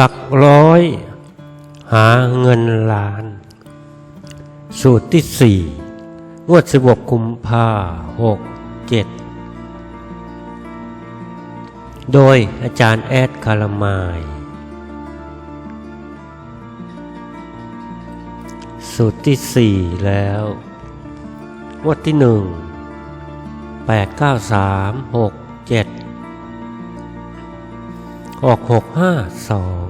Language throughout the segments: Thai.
หลักร้อย หาเงินล้าน สูตรที่สี่งวดสิบกกุมภาหกเจ็ดโดยอาจารย์แอดคารามาย สูตรที่สี่แล้วงวดที่หนึ่งแปดเก้าสามหกเจ็ด ออกหกห้าสอง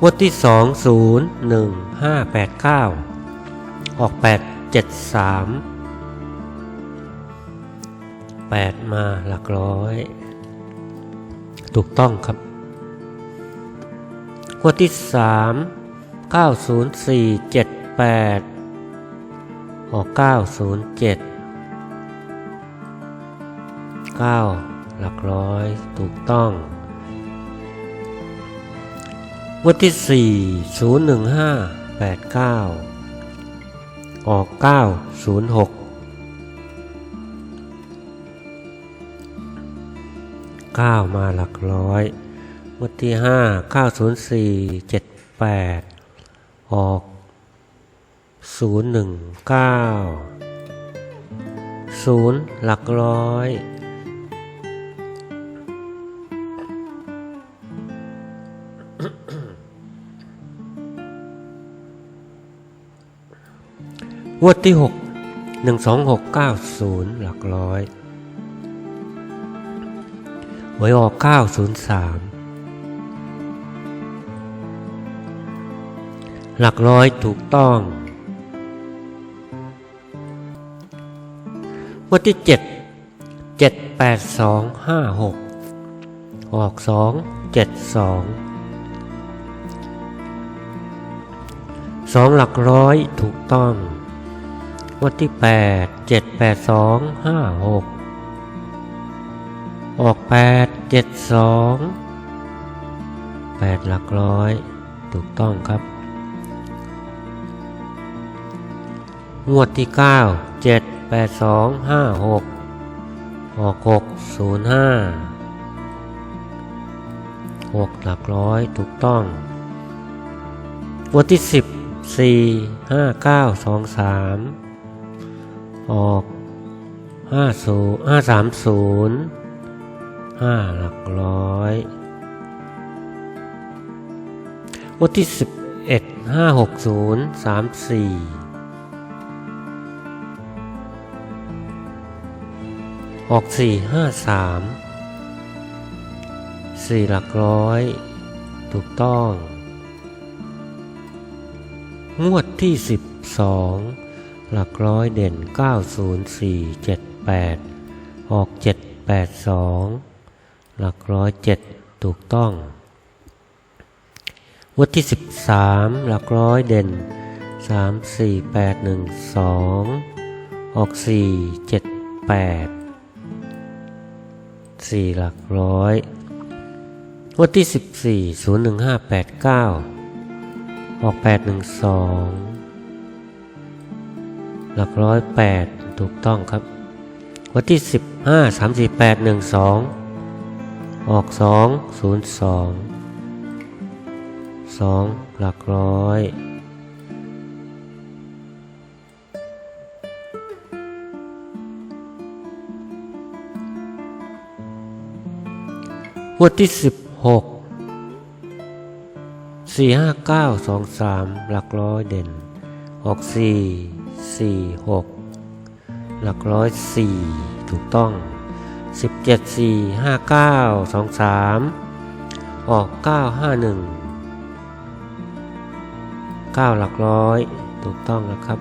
งวดที่สองศูนย์หนึ่งห้าแปดเก้าออกแปดเจ็ดสามแปดมาหลักร้อย ถูกต้องครับงวดที่สามเก้าศูนย์สี่เจ็ดแปดออกเก้าศูนย์เจ็ด เก้าหลักร้อยถูกต้องงวดที่สี่ศูนย์หนึ่งห้าแปดเก้าออกเก้าศูนย์หกเก้ามาหลักร้อยงวดที่ห้าเก้าศูนย์สี่เจ็ดแปดออกศูนย์หนึ่งเก้าศูนย์หลักร้อย งวดที่หกหนึ่งสองหกเก้าศูนย์หลักร้อยหวยออกเก้าศูนย์สามหลักร้อยถูกต้องงวดที่เจ็ดเจ็ดแปดสองห้าหกออกสองเจ็ดสองสองหลักร้อยถูกต้อง วันที่แปดเจ็ดแปดสองห้าหกออกแปดเจ็ดสองแปดหลักร้อย ถูกต้องครับ งวดที่เก้าเจ็ดแปดสองห้าหกออกหกศูนย์ห้าหกหลักร้อย ถูกต้อง งวดที่สิบสี่ห้าเก้าส อออกห้าศูนย์ห้าสามศูนย์ห้าหลักร้อยงวดที่สิบเอ็ดห้าหกศูนย์สามสี่ออกสี่ห้าสามสี่หลักร้อย ถูกต้อง งวดที่สิบสอง หลักร้อยเด่นเก้าศูนย์สี่เจ็ดแปดออกเจ็ดแปดสองหลักร้อยเจ็ดถูกต้องงวดที่สิบสามหลักร้อยเด่นสามสี่แปดหนึ่งสองออกสี่เจ็ดแปดสี่หลักร้อยงวดที่สิบสี่ศูนย์หนึ่งห้าแปดเก้าออกแปด หลักร้อยแปดถูกต้องครับ วันที่สิบห้าสามสี่แปดหนึ่งสองออกสองศูนย์สองสองหลักร้อยวันที่สิบหกสี่ห้าเก้าสองสามหลักร้อยเด่น ออกสี่สี่หกหลักร้อยสี่ถูกต้องสิบเจ็ดสี่ห้าเก้าสองสามออกเก้าห้าหนึ่งเก้าหลักร้อย ถูกต้องนะครับ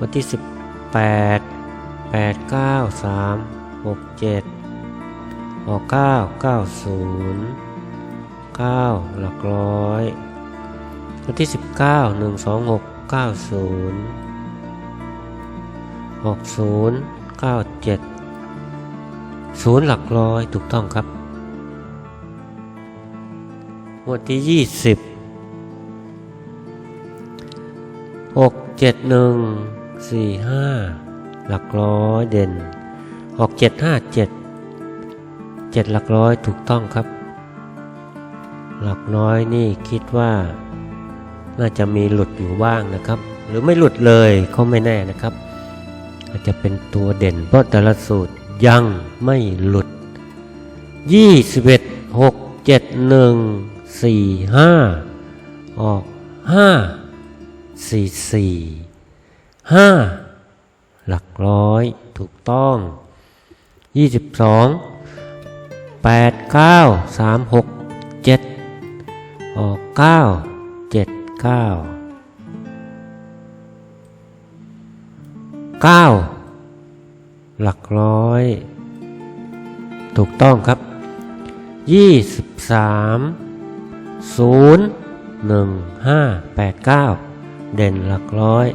วันที่สิบแปดแปดเก้าสามหกเจ็ดออกเก้าเก้าศูนย์เก้าหลักร้อยวันที่สิบ เก้าหนึ่งสองหกเก้าศูนย์หกศูนย์เก้าเจ็ดศูนย์หลักร้อยถูกต้องครับงวดที่ยี่สิบหกเจ็ดหนึ่งสี่ห้าหลักร้อยเด่นออกเจ็ดห้าเจ็ดเจ็ดหลักร้อยถูกต้องครับ หลักน้อยนี่คิดว่า น่าจะมีหลุดอยู่บ้างนะครับ หรือไม่หลุดเลยก็ไม่แน่นะครับ อาจจะเป็นตัวเด่น เพราะแต่ละสูตรยังไม่หลุด 21 6 7 1 4 5 ออก 5 4 4 5 หลักร้อยถูกต้อง 22 8 9 3 6 7 ออก 9 7 9 9หลักร้อย ถูกต้องครับ23 0 1 5 8 9เด่นหลักร้อย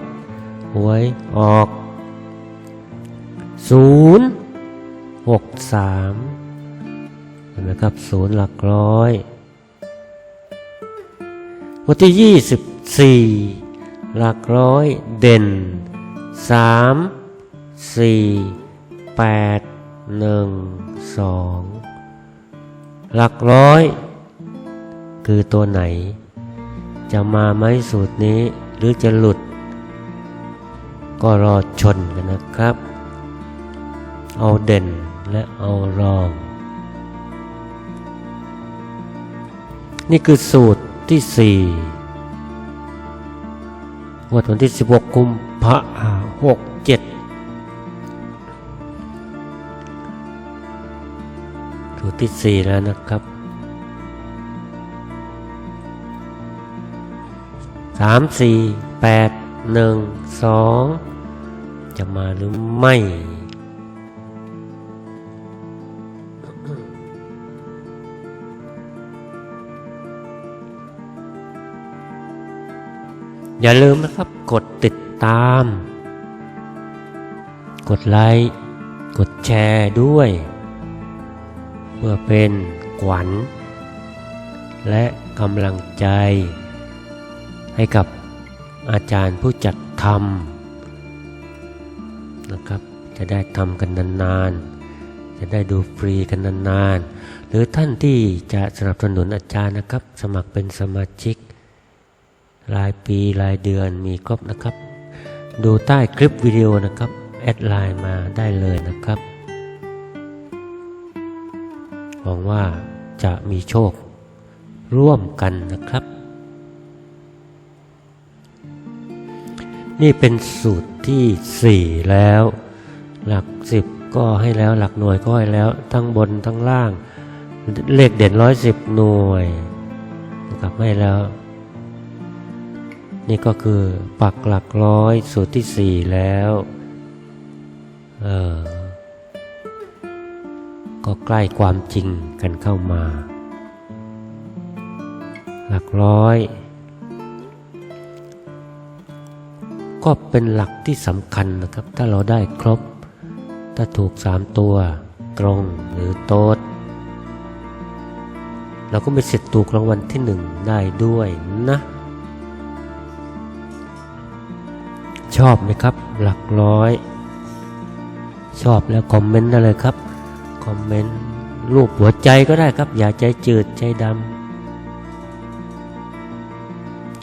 หวยออก0 6 3เห็นไหมครับ0หลักร้อย วันที่ 24 หลักร้อยเด่น 3 4 8 1 2 หลักร้อย คือตัวไหน จะมาไหมสูตรนี้หรือจะหลุด ก็รอชนกันนะครับ เอาเด่นและเอารอง นี่คือสูตร ที่สี่งวดวันที่ 16 กุมภาหกเจ็ดสูตรที่สี่แล้วนะครับสามสี่แปดหนึ่งสองจะมาหรือไม่ อย่าลืมนะครับ กดติดตาม กดไลค์ กดแชร์ด้วย เพื่อเป็นขวัญ และกำลังใจ ให้กับอาจารย์ผู้จัดทำนะครับ จะได้ทำกันนานๆ จะได้ดูฟรีกันนานๆ หรือท่านที่จะสนับสนุนอาจารย์นะครับ สมัครเป็นสมาชิก รายปีรายเดือนมีครบนะครับ ดูใต้คลิปวิดีโอนะครับ แอดไลน์มาได้เลยนะครับ หวังว่าจะมีโชคร่วมกันนะครับ นี่เป็นสูตรที่ 4 แล้ว หลัก 10 ก็ให้แล้วหลักหน่วยก็ให้แล้วทั้งบนทั้งล่าง เลขเด่นร้อยสิบหน่วยนะครับให้แล้ว นี่ก็คือปักหลักร้อยสูตรที่สี่แล้วเออก็ใกล้ความจริงกันเข้ามา หลักร้อย ก็เป็นหลักที่สำคัญนะครับ ถ้าเราได้ครบ ถ้าถูกสามตัวตรงหรือโต๊ดเราก็มีสิทธิ์ถูกรางวัลที่หนึ่งได้ด้วยนะ ชอบไหมครับ หลักร้อย ชอบแล้วคอมเมนต์ได้เลยครับคอมเมนต์รูปหัวใจก็ได้ครับ อย่าใจจืดใจดำ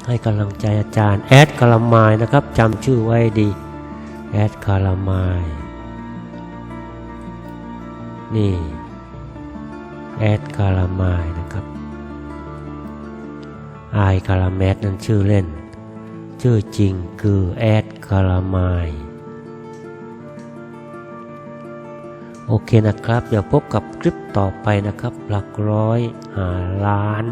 ให้กำลังใจอาจารย์แอดคารามายนะครับจำชื่อไว้ดีแอดคารามายนี่แอดคารามายนะครับไอคาราแมดนั่นชื่อเล่น ชื่อจริงคือแอดคาราไมายโอเคนะครับ เดี๋ยวพบกับคลิปต่อไปนะครับ หลักร้อยหาล้าน